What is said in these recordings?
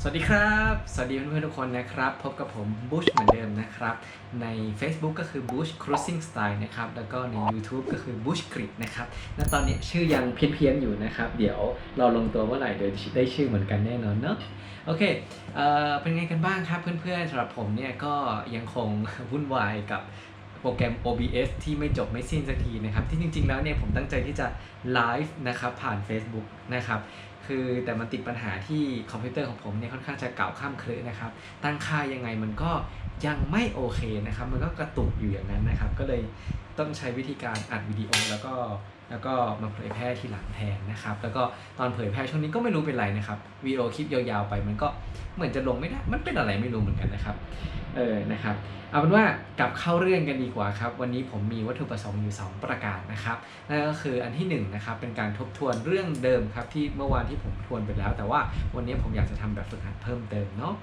สวัสดีครับ สวัสดีเพื่อนๆทุกคนนะครับ พบกับผมบุชเหมือนเดิมนะครับ ใน Facebook ก็คือ Bush Cruising Style นะครับ แล้วก็ใน YouTube ก็คือ Bush Grid นะครับและตอนนี้ชื่อยังเพี้ยนๆอยู่นะครับ เดี๋ยวเราลงตัวเมื่อไหร่เดี๋ยวได้ชื่อเหมือนกันแน่นอนเนอะโอเคเอ่อเป็นไงกันบ้างครับเพื่อนๆสำหรับผมเนี่ยก็ยังคงวุ่นวายกับโปรแกรม OBS ที่ไม่จบไม่สิ้นสักทีนะครับ ที่จริงๆแล้วเนี่ยผมตั้งใจที่จะไลฟ์นะครับผ่าน Facebook นะครับ คือแต่มันติดปัญหาที่คอมพิวเตอร์ของผมเนี่ยค่อนข้างจะเก่าข้ามเครือนะครับ ตั้งค่ายังไงมันก็ยังไม่โอเคนะครับ มันก็กระตุกอยู่อย่างนั้นนะครับ ก็เลยต้องใช้วิธีการอัดวิดีโอแล้วก็ แล้วก็มาเผยแพร่ทีหลังแทนนะครับ แล้วก็ตอนเผยแพร่ช่วงนี้ก็ไม่รู้เป็นไรนะครับวิดีโอคลิปยาวๆไปมันก็เหมือนจะลงไม่ได้ มันเป็นอะไรไม่รู้เหมือนกันนะครับ เออ นะครับ เอาเป็นว่ากลับเข้าเรื่องกันดีกว่าครับ วันนี้ผมมีวัตถุประสงค์อยู่ 2 ประการนะครับ นั่นก็คืออันที่1นนะครับเป็นการทบทวนเรื่องเดิมครับที่เมื่อวานที่ผมทวนไปแล้ว แต่ว่าวันนี้ผมอยากจะทำแบบฝึกหัดเพิ่มเติมเนาะ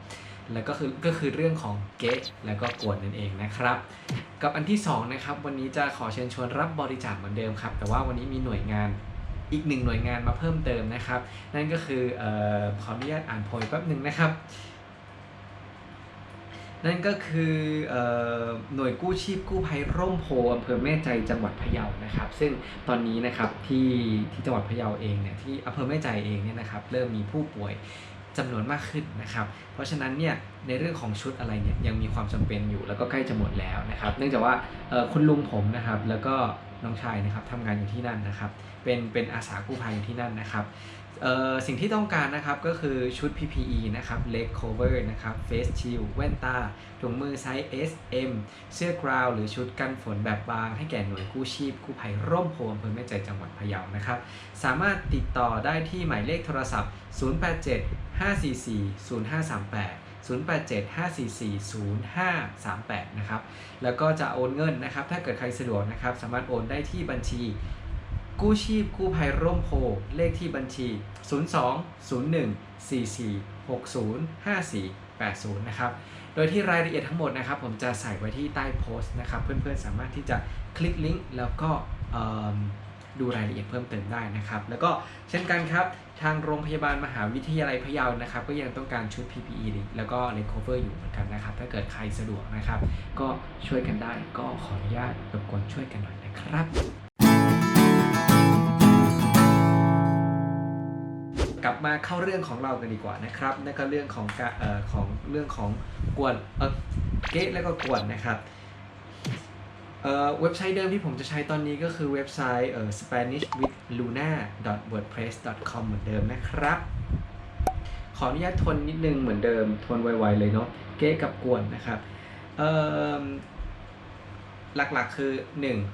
แล้วก็คือก็คือเรื่องของเกตแล้วก็กวนนั่นเองนะครับ กับอันที่2นะครับวันนี้จะขอเชิญชวนรับบริจาคเหมือนเดิมครับ แต่ว่าวันนี้มีหน่วยงานอีกหนึ่งหน่วยงานมาเพิ่มเติมนะครับ นั่นก็คือออขออนุญาตอ่านโพยแป๊บหนึ่งนะครับ นั่นก็คือออหน่วยกู้ชีพกู้ภัยร่มโพอำเภอแม่ใจจังหวัดพะเยานะครับ ซึ่งตอนนี้นะครับที่ที่จังหวัดพะเยาเองเนี่ยที่อำเภอแม่ใจเองเนี่ยนะครับ เริ่มมีผู้ป่วย จำนวนมากขึ้นนะครับ เพราะฉะนั้นเนี่ยในเรื่องของชุดอะไรเนี่ยยังมีความจำเป็นอยู่แล้วก็ใกล้จะหมดแล้วนะครับ เนื่องจากว่าคุณลุงผมนะครับแล้วก็น้องชายนะครับทำงานอยู่ที่นั่นนะครับ เป็นเป็นอาสากู้ภัยอยู่ที่นั่นนะครับ สิ่งที่ต้องการนะครับก็คือชุด PPE นะครับ leg cover นะครับ face shield แว่นตาถุงมือไซส์ S M เสื้อกราวหรือชุดกันฝนแบบบาง ให้แก่หน่วยกู้ชีพกู้ภัยร่มโพอำเภอแม่ใจจังหวัดพะเยานะครับ สามารถติดต่อได้ที่หมายเลขโทรศัพท์ 087 544 0538 087 544 0538 นะครับ แล้วก็จะโอนเงินนะครับ ถ้าเกิดใครสะดวกนะครับ สามารถโอนได้ที่บัญชี กู้ชีพกู้ภัยร่มโพเลขที่บัญชี 02 01 44 60 54 80 นะครับ โดยที่รายละเอียดทั้งหมดนะครับ ผมจะใส่ไว้ที่ใต้โพสต์นะครับ เพื่อนๆสามารถที่จะคลิกลิงก์แล้วก็ดูรายละเอียดเพิ่มเติมได้นะครับ แล้วก็เช่นกันครับ ทางโรงพยาบาลมหาวิทยาลัยพะเยานะครับ ก็ยังต้องการชุด PPE แล้วก็ l e c o v e r อยู่เหมือนกันนะครับ ถ้าเกิดใครสะดวกนะครับ ก็ช่วยกันได้ก็ขออนุญาตรบกวนช่วยกันหน่อยนะครับ กลับมาเข้าเรื่องของเรากันดีกว่านะครับนั่นก็เรื่องของกเอ่อของเรื่องของกวนเออเกตแล้วก็กวนนะครับเอ่อเว็บไซต์เดิมที่ผมจะใช้ตอนนี้ก็คือเว็บไซต์เอ่อ spanishwithluna.wordpress.com เหมือนเดิมนะครับ ขออนุญาตทวนนิดนึงเหมือนเดิมทวนไวๆเลยเนาะเกตกับกวนนะครับเอ่อหลักๆคือ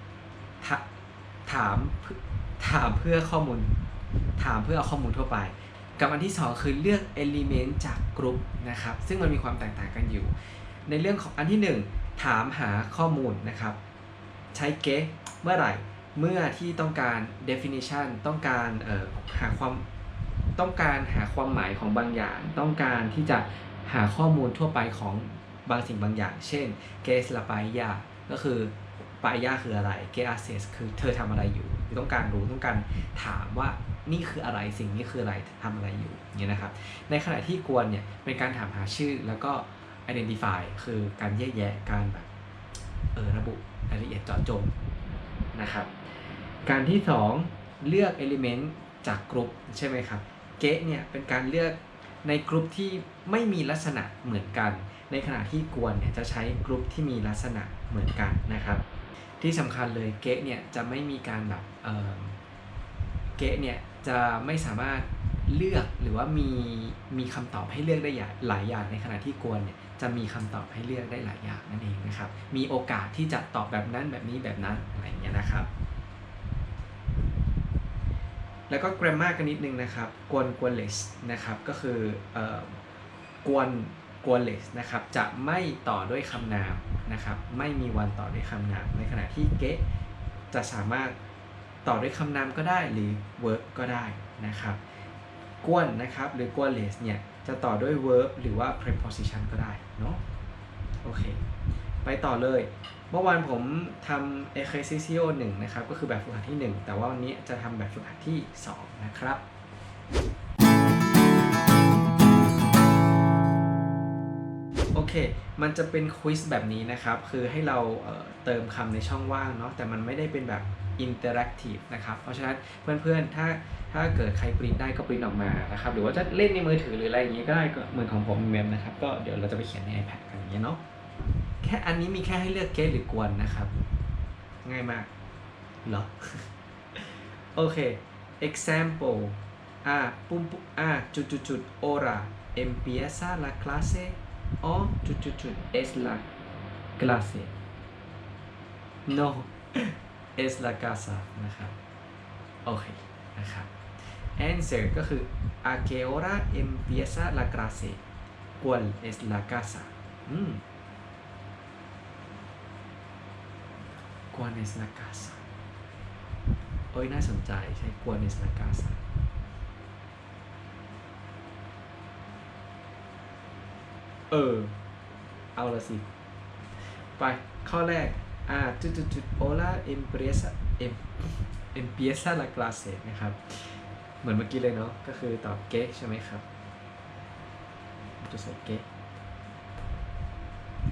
1 ถถามถามเพื่อข้อมูล ถามเพื่อเอาข้อมูลทั่วไป กับอันที่ 2 คือเลือก Element จากกลุ่มนะครับ ซึ่งมันมีความแตกต่างกันอยู่ ในเรื่องของอันที่ 1 ถามหาข้อมูลนะครับ ใช้ get เมื่อไหร่ เมื่อที่ต้องการ definition ต้องการหาความต้องการหาความหมายของบางอย่าง ต้องการที่จะหาข้อมูลทั่วไปของบางสิ่งบางอย่าง เช่น guess la paella ก็คือ paella คืออะไร get access คือเธอทำอะไรอยู่ หรือต้องการรู้ต้องการถามว่านี่คืออะไรสิ่งนี้คืออะไรทำอะไรอยู่อย่างเงี้ยนะครับ ในขณะที่กวนเนี่ยเป็นการถามหาชื่อแล้วก็ identify คือการแยกแยะการแบบเออระบุรายละเอียดเจาะจงนะครับ การที่ 2 เลือก element จากกลุ่มใช่ไหมครับเกตเนี่ยเป็นการเลือกในกลุ่มที่ไม่มีลักษณะเหมือนกัน ในขณะที่กวนเนี่ยจะใช้กลุ่มที่มีลักษณะเหมือนกันนะครับ ที่สำคัญเลยเกตเนี่ยจะไม่มีการแบบเเกะเนี่ยจะไม่สามารถเลือกหรือว่ามีมีคำตอบให้เลือกได้หลายอย่างในขณะที่กวนเนี่ยจะมีคำตอบให้เลือกได้หลายอย่างนั่นเองนะครับ มีโอกาสที่จะตอบแบบนั้นแบบนี้แบบนั้นอะไรอย่างเงี้ยนะครับ แล้วก็ grammar กันนิดนึงนะครับ กวนกวน less นะครับ ก็คือออกวน กวน less นะครับจะไม่ต่อด้วยคำนามนะครับไม่มีวันต่อด้วยคำนาม ในขณะที่เกะจะสามารถต่อด้วยคำนามก็ได้หรือ verb ก็ได้นะครับกวนนะครับหรือกวน less เนี่ยจะต่อด้วย verb หรือว่า preposition ก็ได้เนาะโอเคไปต่อเลย เมื่อวานผมทำ exercise 1นะครับ ก็คือแบบฝึกหัดที่ 1 แต่ว่าวันนี้จะทำแบบฝึกหัดที่ 2 นะครับ มันจะเป็นควิสแบบนี้นะครับ คือให้เราเเติมคำในช่องว่างเนาะ แต่มันไม่ได้เป็นแบบอินเตอร์แอคทีฟนะครับ เพราะฉะนั้นเพื่อนๆ ถ้าถ้าเกิดใครปริ้นได้ก็ปริ้นออกมานะครับ หรือว่าจะเล่นในมือถือหรืออะไรอย่างนี้ก็ได้ก็เหมือนของผมเมมนะครับ ก็เดี๋ยวเราจะไปเขียนใน iPad กันอย่างเงี้ยเนาะ แค่อันนี้มีแค่ให้เลือกเกตหรือกวนนะครับ ง่ายมาก เหรอ โอเค example อ่า ปุ่มปุ่มอ่าจุดจุดจุด ora empieza la clase o จุดจุดจุด es la clase no es la casa นะครับ โอเค นะครับ answer ก็คือ a qué hora empieza la clase cuál es la casa อืม cuál es la casa โอ้ยน่าสนใจใช่ cuál es la casa เออ เอาละสิ ไป ข้อแรก อ่าจุดจุดจุด hola empresa em empieza la clase นะครับ เหมือนเมื่อกี้เลยเนาะ ก็คือตอบเก๊ใช่ไหมครับ จะใส่เก๊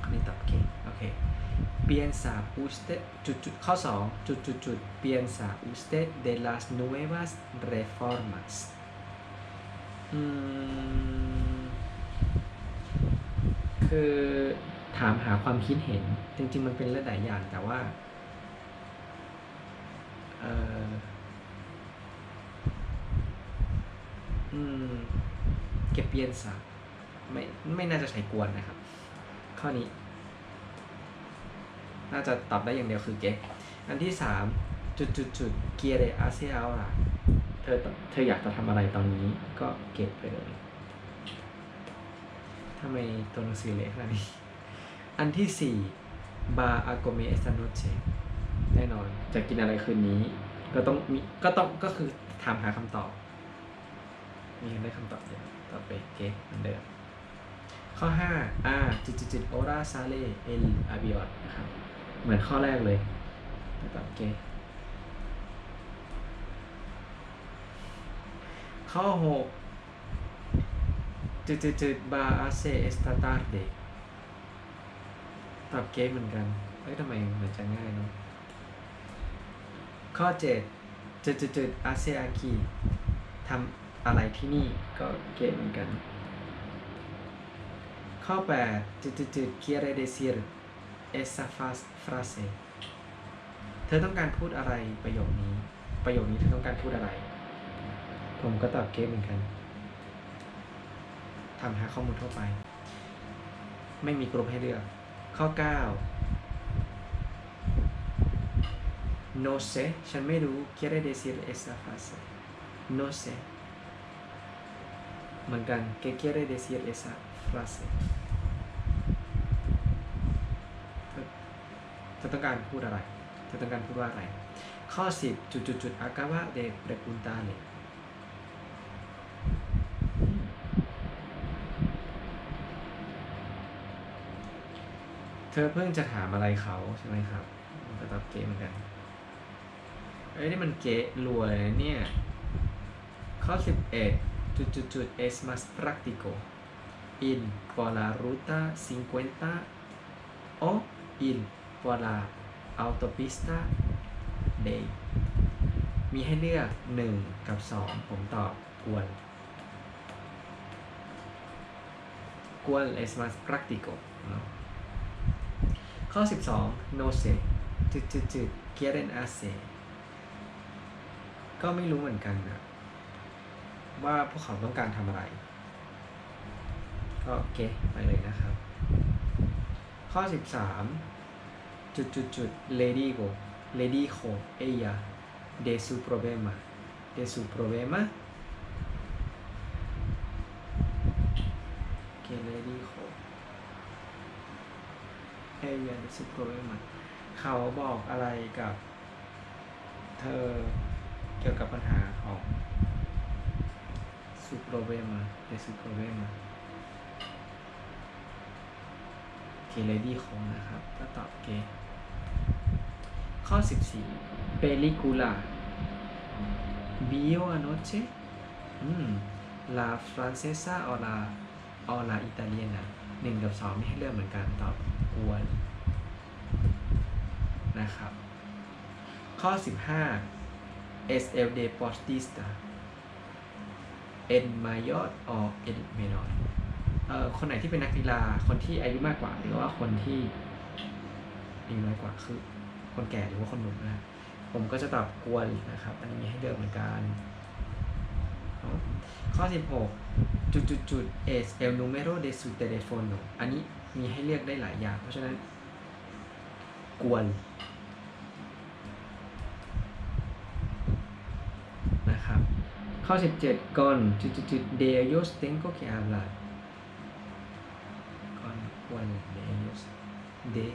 อันนี้ตอบเก๊โอเค piensa usted จุดจุดข้อ2จุดจุดจุด piensa usted de las nuevas reformas อืม คือถามหาความคิดเห็น จริง ๆ มันเป็นหลายๆอย่างแต่ว่าเอออืมเก็บเปียนสาไม่ไม่น่าจะใช้กวนนะครับ ข้อนี้ น่าจะตอบได้อย่างเดียวคือเก็บอันที่สามจุดจุดจุดเกียร์เรอาเซียล่ะเธอเธออยากจะทำอะไรตอนนี้ก็เก็บไปเลยำไมตัวหนังสือเล็กขนาดนี้ อันที่สี่บาอาโกเมเอสตาโนเชแน่นอน จะกินอะไรคืนนี้ ก็ต้องมีก็ต้องก็คือถามหาคำตอบ มีได้คำตอบเดียวต่อไปเก๊เหมือนเดิมข้อห้าอ่าจิจิตจิตโอราซาเลเอลอาบิออตนะครับ เหมือนข้อแรกเลยต่อเก๊ข้อหก จุดจุดจุดบาอาเซเอสตาตาร์เดตอบเก๊เหมือนกัน เอ้ยทำไมเหมือนจะง่ายเนาะข้อเจ็ดจุดจุดจุดอาเซอาคีทำอะไรที่นี่ก็เก๊เหมือนกัน ข้อ 8 จุดจุดจุด quiere decir esa fas- frase เซเธอต้องการพูดอะไรประโยคนี้ ประโยคนี้เธอต้องการพูดอะไร ผมก็ตอบเก๊เหมือนกัน ทำหาข้อมูลทั่วไป ไม่มีกลุ่มให้เลือก ข้อ 9 no sé ฉันไม่รู้ quiere decir esa frase no sé เหมือนกัน ¿qué quiere decir esa frase เธอต้องการพูดอะไร เธอต้องการพูดว่าอะไร ข้อ 10 จุดจุดจุด acaba de preguntarle เธอเพิ่งจะถามอะไรเขาใช่ไหมครับมันก็ตอบเกเหมือนกัน เอ้ยนี่มันเก๋รวยนะเนี่ย ข้อ11จุดจุดจุด es más práctico ir por la ruta 50 o ir por la autopista day มีให้เลือก 1 กับ 2 ผมตอบกวนกวน es más práctico เนอะ ข้อ 12 no se จุดจุดจุด quieren hacer ก็ไม่รู้เหมือนกันนะว่าพวกเขาต้องการทำอะไร ก็โอเคไปเลยนะครับ ข้อ 13 จุดจุดจุด lady go lady go ella de su problema de su problema เก lady go hey we are the same girl เขาบอกอะไรกับเธอเกี่ยวกับปัญหาของสุโปรเวมาในสุโปรเวมาเคเลดี้ของนะครับ ก็ตอบเกข้อ 14ล่าบิโอโ vio anoche mm, la francesa o อลาอิตาเลียนะ หนึ่งกับสองมีให้เลือกเหมือนกันตอบกวนนะครับ ข้อ 15 SL Deportista en mayor o en menor เอ่อคนไหนที่เป็นนักกีฬาคนที่อายุมากกว่าหรือว่าคนที่อายุน้อยกว่าคือคนแก่หรือว่าคนหนุ่มนะผมก็จะตอบกวนนะครับ อันนี้มีให้เลือกเหมือนกันข้อ 16 จุดจุดจุด es el número de su teléfono อันนี้มีให้เลือกได้หลายอย่าง เพราะฉะนั้น กวนนะครับ ข้อ 17ก่อนจุดจุดจุด de ellos tengo que hablar ก่อนกวน de ellos de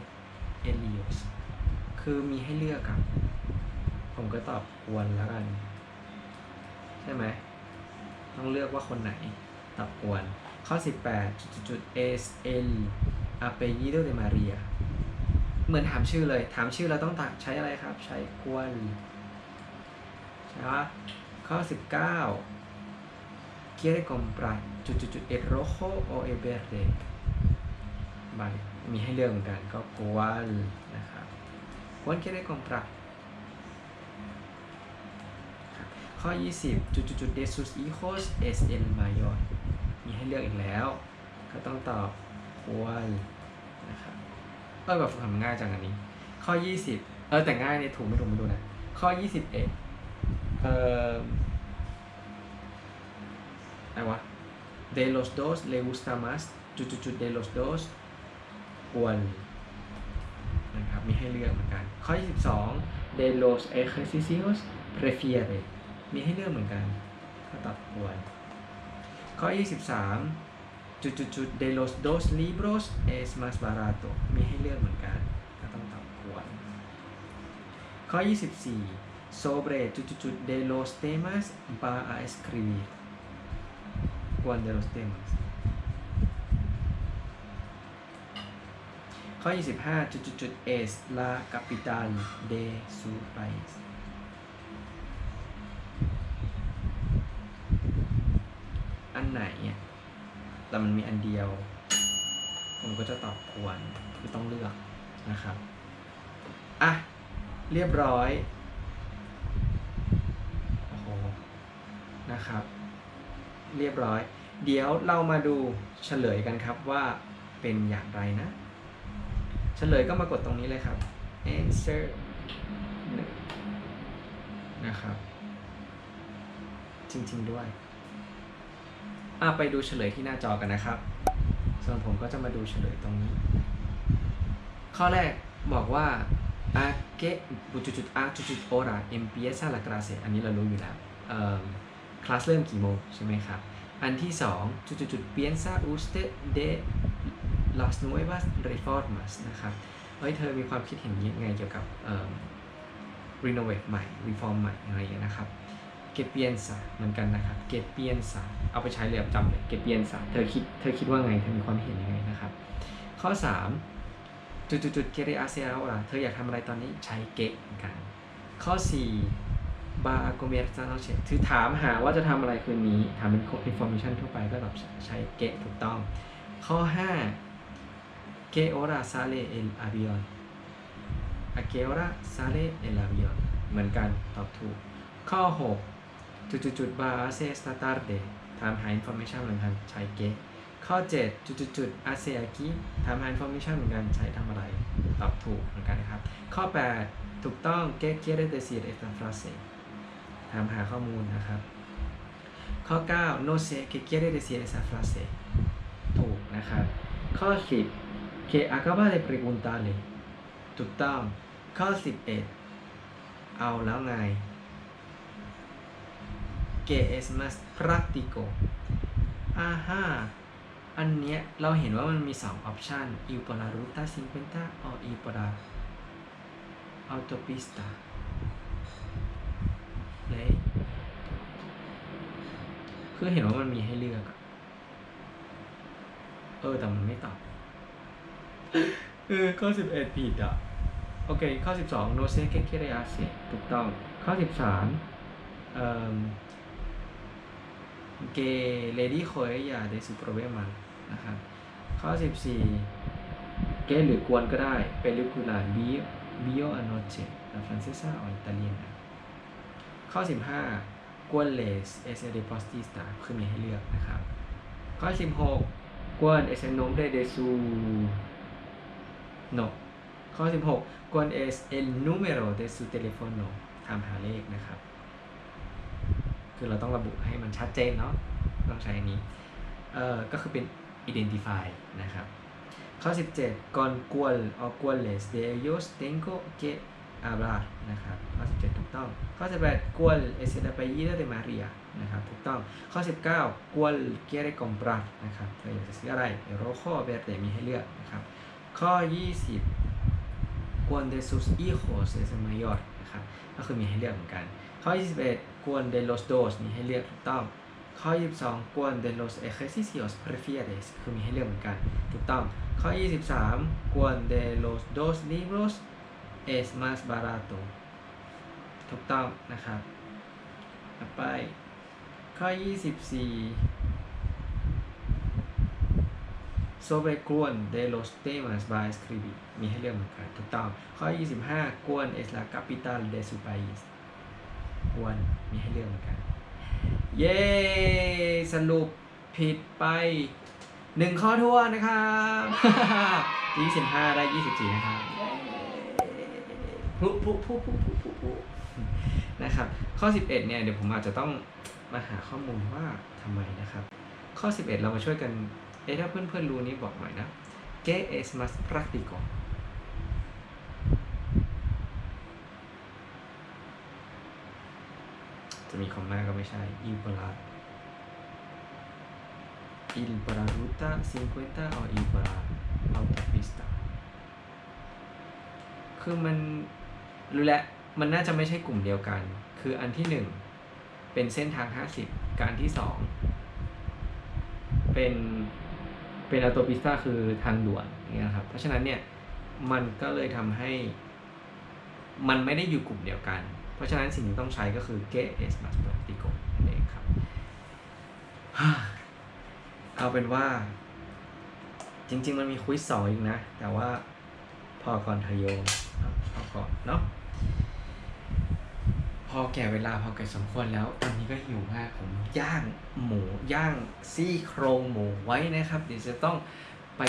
ellos คือมีให้เลือกครับผมก็ตอบกวนแล้วกัน ใช่ไหม ต้องเลือกว่าคนไหน ตอบกวน ข้อ 18 จุดจุดจุด es el apellido de María เหมือนถามชื่อเลย ถามชื่อเราต้องตัดใช้อะไรครับ ใช้กวนใช่ปะข้อ 19 quiere comprar จุดจุดจุด el rojo o el verde บางมีให้เลือกเหมือนกันก็กวนนะครับกวน quiere comprar ครับข้อ 20จุดจุดจุด de sus hijos es el mayor มีให้เลือกอีกแล้ว ก็ต้องตอบกวนนะครับเออแบบฝึกหัดมันง่ายจังอันนี้ ข้อ 20 เออแต่ง่ายเนี่ยถูกไม่ถูกไม่รู้นะ ข้อ 21เอ่ออะไรวะ de los dos le gusta más จุดจุดจุด de los dos กวนนะครับมีให้เลือกเหมือนกัน ข้อ 22 de los ejercicios prefiere มีให้เลือกเหมือนกันก็ตอบกวน ข้อ 23 จุดจุดจุด de los dos libros es más barato มีให้เลือกเหมือนกัน ก็ต้องตอบกวน ข้อ 24 sobre จุดจุดจุด de los temas va a escribir กวน de los temas ข้อ 25 จุดจุดจุด es la capital de su país อันไหนอะแต่มันมีอันเดียว ผมก็จะตอบควรคือต้องเลือกนะครับ อะ เรียบร้อย โอ้โห นะครับ เรียบร้อย เดี๋ยวเรามาดูเฉลยกันครับว่าเป็นอย่างไรนะ เฉลยก็มากดตรงนี้เลยครับ answer หนึ่งนะครับ จริง ๆ ด้วย อะไปดูเฉลยที่หน้าจอกันนะครับ ส่วนผมก็จะมาดูเฉลยตรงนี้ ข้อแรกบอกว่า a que จุดจุด a จุดจุด hora empieza la clase อันนี้เรารู้อยู่แล้วคลาสเริ่มกี่โมงใช่ไหมครับ อันที่สองจุดจุดจุด piensa usted de las nuevas reformas นะครับเฮ้ยเธอมีความคิดเห็นยังไงเกี่ยวกับเอ่อ renovate ใหม่ reform ใหม่อะไรอย่างเงี้ยนะครับ เกเปียนสาเหมือนกันนะครับเกเปียนสาเอาไปใช้เลยจำเลยเกเปียนสาเธอคิดเธอคิดว่าไงเธอมีความเห็นยังไงนะครับ ข้อ 3 จุดจุดจุดเกเรอาเซียเอาล่ะเธออยากทำอะไรตอนนี้ใช้เกะเหมือนกัน ข้อ 4 บาโกเมรซาโนเชตคือถามหาว่าจะทำอะไรคืนนี้ ถามเป็น information ทั่วไปก็แบบใช้เกะถูกต้อง ข้อ5 que hora sale el avión a qué hora sale el avión เหมือนกันตอบถูกข้อ 6 จุดจุดจุด va a ser esta tarde ถามหา information เหมือนกันใช้เกะข้อ7จุดจุดจุด hace aquí ถามหา information เหมือนกันใช้ทำอะไร ตอบถูกเหมือนกันนะครับ ข้อ 8 ถูกต้อง ¿qué quiere decir esta frase ถามหาข้อมูลนะครับ ข้อ9 no sé qué quiere decir esa frase ถูกนะครับ ข้อ 10 que acaba de preguntarle ถูกต้อง ข้อ 11 เอาแล้วไง que es más práctico อ่าฮะอันเนี้ยเราเห็นว่ามันมี2 option ir por la ruta 50 o ir por la autopista เลยคือเห็นว่ามันมีให้เลือกอะเออ แต่มันไม่ตอบเออข้อ11ผิดอะ โอเค ข้อ 12 no sé qué quiere hacer ถูกต้อง ข้อ 13เอ่อ que le dijo ella de su problema นะครับข้อ 14เกหรือกวนก็ได้เปลิคูลาบิโอบิโออโนเจลาฟรานเซซ่าออิตาเลียนข้อ 15กวนเลสเอสเซเดปอสติสตาคือมีให้เลือกนะครับ ข้อ 16กวนเอเซโนมเดเดซูโนข้อ 16กวนเอสเอลนูเมโรเดซูเทเลโฟโนทำหาเลขนะครับ คือเราต้องระบุให้มันชัดเจนเนาะต้องใช้อันนี้เอ่อก็คือเป็น identify นะครับ ข้อ 17 con cuál o cuáles de ellos tengo que hablar นะครับ ข้อ 17 ถูกต้อง ข้อ 18 cuál es el apellido de María นะครับ ถูกต้อง ข้อ 19 cuál quiere comprar นะครับเธออยากจะซื้ออะไร rojo o verde มีให้เลือกนะครับ ข้อ 20 cuál de sus hijos es el mayor นะครับ ก็คือมีให้เลือกเหมือนกัน ข้อ 21 cuál de los dos มีให้เลือกถูกต้อง ข้อ 22 cuál de los ejercicios prefieres คือมีให้เลือกเหมือนกัน ถูกต้อง ข้อ 23 cuál de los dos libros es más barato ถูกต้องนะครับต่อไป ข้อ 24 sobre cuál de los temas va a escribir มีให้เลือกเหมือนกัน ถูกต้อง ข้อ 25 cuál es la capital de su país ควรมีให้เลือกเหมือนกัน เย้ สรุปผิดไปหนึ่งข้อทั่วนนะครับยี่สิบห้าได้ยี่สิบสี่นะครับพลุพลุพลุพลุพลุพลุพลุนะครับ ข้อ 11เนี่ยเดี๋ยวผมอาจจะต้องมาหาข้อมูลว่าทำไมนะครับ ข้อ 11 เรามาช่วยกัน เอ๊ะถ้าเพื่อนๆรู้นี้บอกหน่อยนะ ¿Qué es más práctico? จะมีคอมมาก็ไม่ใช่ il para il para ruta 50 o il para autopista คือมันรู้แล้วมันน่าจะไม่ใช่กลุ่มเดียวกัน คืออันที่หนึ่งเป็นเส้นทาง 50กับอันที่สองเป็นเป็นอัตโตปิสตาคือทางด่วนอย่างเงี้ยครับ เพราะฉะนั้นเนี่ย มันก็เลยทำให้ มันไม่ได้อยู่กลุ่มเดียวกัน ราะฉะนั้นสิ่งที่ต้องใช้ก็คือ get es más práctico นั่เองครับ เอาเป็นว่า จริง ๆ มันมีควิสองอีกนะ แต่ว่าพอก่อนเทโยพอก่อนเนาะพอแก่เวลาพอแก่สมควรแล้ว ตอนนี้ก็หิวมากผมย่างหมูย่างซี่โครงหมูไว้นะครับ เดี๋ยวจะต้องไป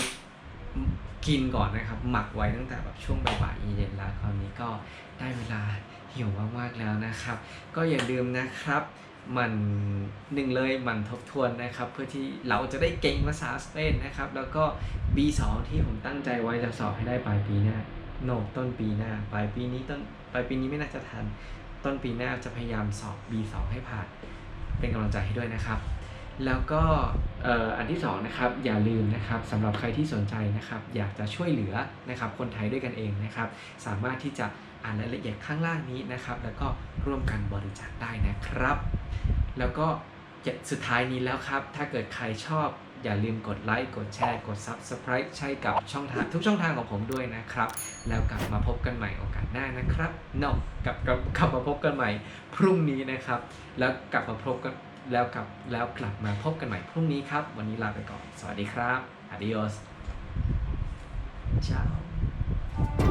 กินก่อนนะครับ หมักไว้ตั้งแต่แบบช่วงบ่ายๆเย็นแล้วคราวนี้ก็ได้เวลา หิวมากๆแล้วนะครับ ก็อย่าลืมนะครับมันหนึ่งเลยมันทบทวนนะครับ เพื่อที่เราจะได้เก่งภาษาสเปนนะครับ แล้วก็ B2 ที่ผมตั้งใจไว้จะสอบให้ได้ปลายปีหน้าโนต้นปีหน้า ปลายปีนี้ต้นปลายปีนี้ไม่น่าจะทัน ต้นปีหน้าจะพยายามสอบ B2 ให้ผ่าน เป็นกำลังใจให้ด้วยนะครับ แล้วก็อันที่สองนะครับอย่าลืมนะครับสำหรับใครที่สนใจนะครับ อยากจะช่วยเหลือนะครับคนไทยด้วยกันเองนะครับ สามารถที่จะ อ่านรายละเอียดข้างล่างนี้นะครับ แล้วก็ร่วมกันบริจาคได้นะครับ แล้วก็สุดท้ายนี้แล้วครับ ถ้าเกิดใครชอบอย่าลืมกดไลค์ กดแชร์ กด Subscribe ใช่กับช่องทางทุกช่องทางของผมด้วยนะครับ แล้วกลับมาพบกันใหม่โอกาสหน้านะครับนาะกลับกลับกลับมาพบกันใหม่พรุ่งนี้นะครับ แล้วกลับมาพบกันแล้วกลับแล้วกลับมาพบกันใหม่พรุ่งนี้ครับ วันนี้ลาไปก่อน สวัสดีครับ adios ciao